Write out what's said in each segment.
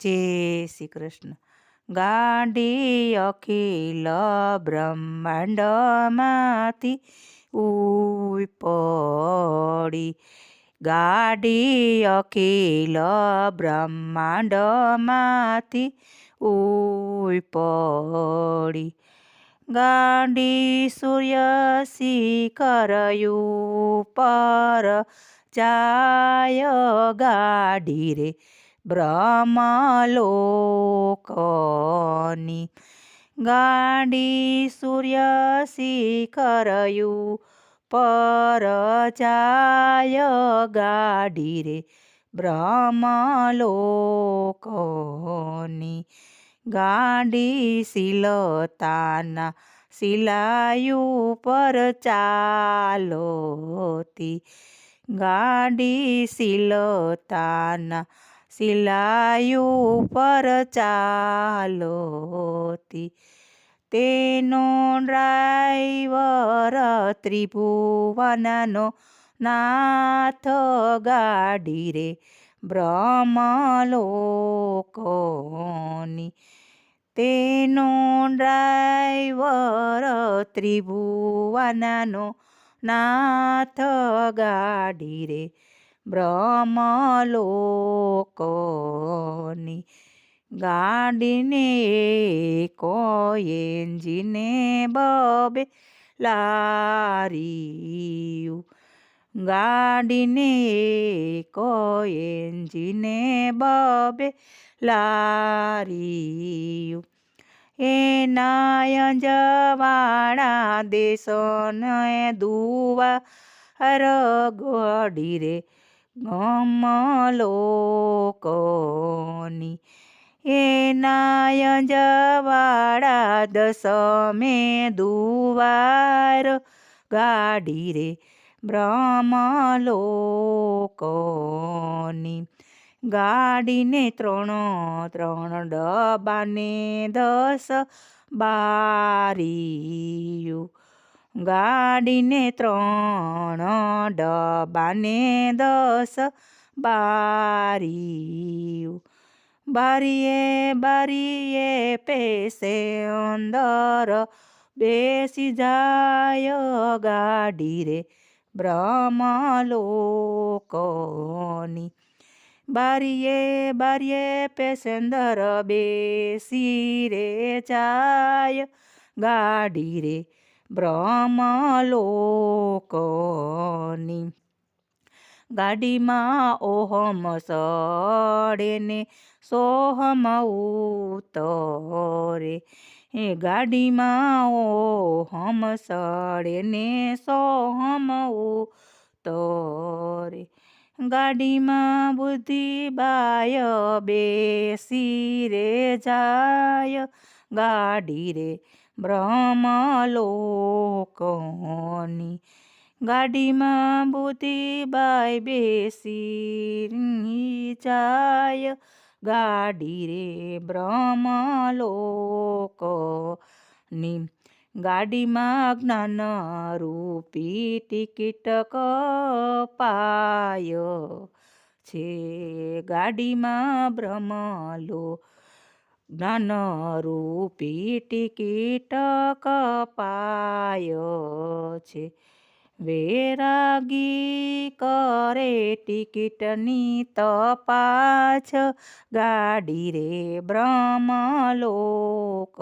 જય શ્રી કૃષ્ણ. ગાંડી અખિલ બ્રહ્માંડમાંથી ઉપડી ગાડી અખિલ બ્રહ્માંડમાંથી ઉપડી ગાંડી સૂર્ય શિખરયું પર જાય ગાડી રે બ્રહ્મલોકની ગાંડી સૂર્ય શિખરયું પર જાય ગાડી રે બ્રહ્મલોકની ગાડી શિલતાના શિલાયું પર ચાલોતી ગાડી શીલતાના શિલાયું પર ચાલોતી. તેનો ડ્રાઈવર ત્રિભુવનનો નાથ ગાડી રે બ્રહ્મલોકોની. તેનો ડ્રાઈવર ત્રિભુવનનો નાથ ગાડી રે બ્રહ્મલોકોની ગાડીને કોઈ એન્જીને બબે લારી ગાડીને કોઈ એન્જીને બબે લારિયું. એના જવાળા દેશને દુવા રગડી રે ગમલોકોની. એના જવાળા દસમે દુવાર ગાડી રે બ્રહ્મલોકોની. ગાડીને ત્રણ ત્રણ ડબાને દસ બારીયું ગાડીને ત્રણ ડબાને દસ બારી બારીએ બારીએ પેસે અંદર બેસી જાય ગાડી રે બ્રહ્મલોકોની બારીએ બારીએ પેસેન્દર બેસી રે જાય ગાડી રે બ્રહ્મલોકોની ગાડીમાં ઓહમ સડે ને સોહમ ઉતરે. એ ગાડીમાં ઓહમ સડે ને સોહમ ઉતરે. ગાડીમાં બુદ્ધિબાય બેસી રે જાય ગાડી રે. બ્રહ્મલોકોની ગાડીમાં બુદ્ધિબાઈ બેસી જાય ગાડી રે બ્રહ્મલોકની ગાડીમાં જ્ઞાન રૂપી ટિકિટ કપાય છે. ગાડીમાં બ્રહ્મલો જ્ઞાન રૂપી ટિકિટ કપાય છે. વેરાગી કરે ટિકિટની તપાછ, ગાડી રે બ્રહ્મલોક.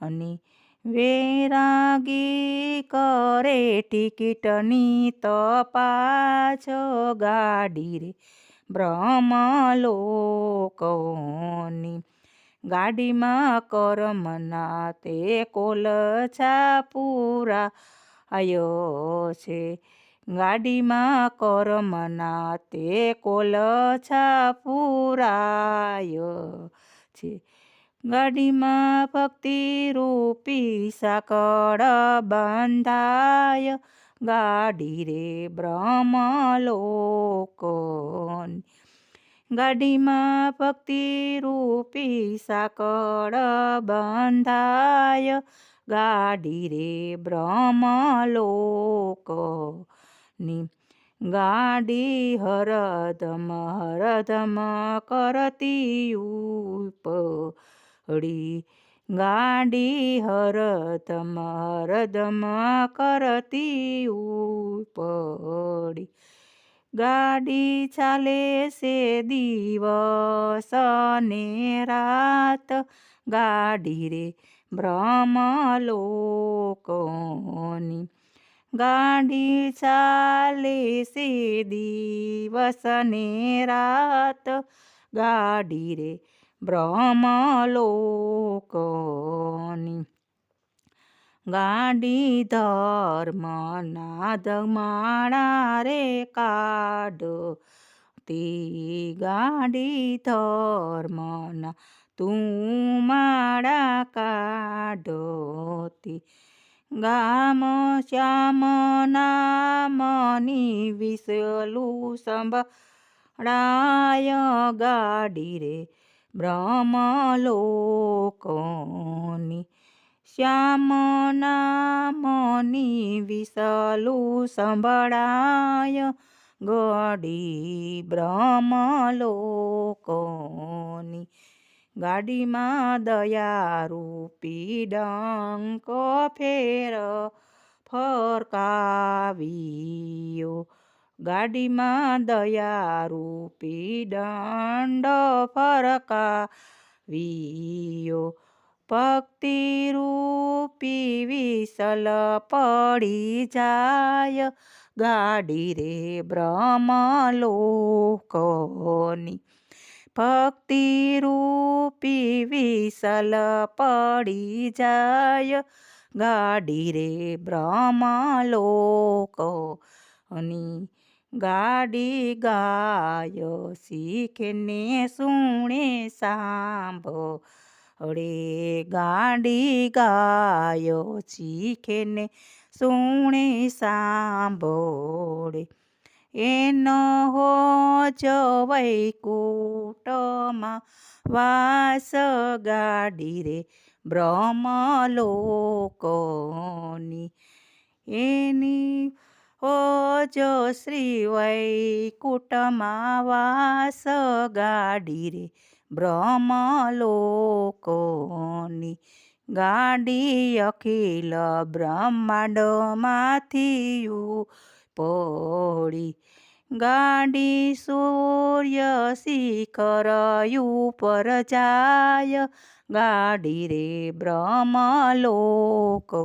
અને વેરાગી કરે ટિકિટની તપાછ, ગાડી રે બ્રહ્મલોકોની ગાડીમાં કરમના તે કોલછા પૂરા આયો છે. ગાડીમાં કરમના તે કોલછા પૂરાયો છે. ગાડીમાં ભક્તિ રૂપી સાકળ બંધાય ગાડી રે બ્રહ્મલોકોની ગાડીમાં ભક્તિ રૂપી સાકળ બંધાય. ગાડી રે બ્રહ્મલોકની ગાડી હરદમ હરદમ કરતી ઉપડી. ગાડી હરદમ હરદમ કરતી ઉપડી. ગાડી ચાલે છે દિવસ ને રાત. ગાડી રે બ્રહ્મલોકોની ગાડી ચાલે છે દિવસ ને રાત. ગાડી રે બ્રહ્મલોકોની ગાડી ધર્મના ધમાણા રે કાઢો. તી ગાડી ધર્મના તું માળા કાઢતી ગામ શ્યામ નામની વિસલું સંભળાય ગાડી રે બ્રહ્મલોકોની. શ્યામ નામની વિસલું સંભળાય ગડી બ્રહ્મલોકોની ગાડીમાં દયારૂપી ડંક ફેર ફરકાવ્યો ગાડીમાં દયારૂપી દંડ ફરકાવ્યો ભક્તિરૂપી વિસલ પડી જાય. ગાડી રે બ્રહ્મલોકોની. ભક્તિરૂપી વિસલ પડી જાય. ગાડી રે બ્રહ્મલોકની. ગાડી ગાય શીખને, સુણે સાંભળે ગાડી ગાયો શીખને સુણે સાંભળે. એનો હો વૈકુટમાં વાસ ગાડી રે બ્રહ્મલોકોની. એની ઓજો શ્રી વૈકુટમાં વાસ ગાડી રે બ્રહ્મલોકોની ગાડી અખિલ બ્રહ્માંડમાંથી પડી ગાડી સૂર્ય શિખર ઉપર જાય ગાડી રે બ્રહ્મલોકો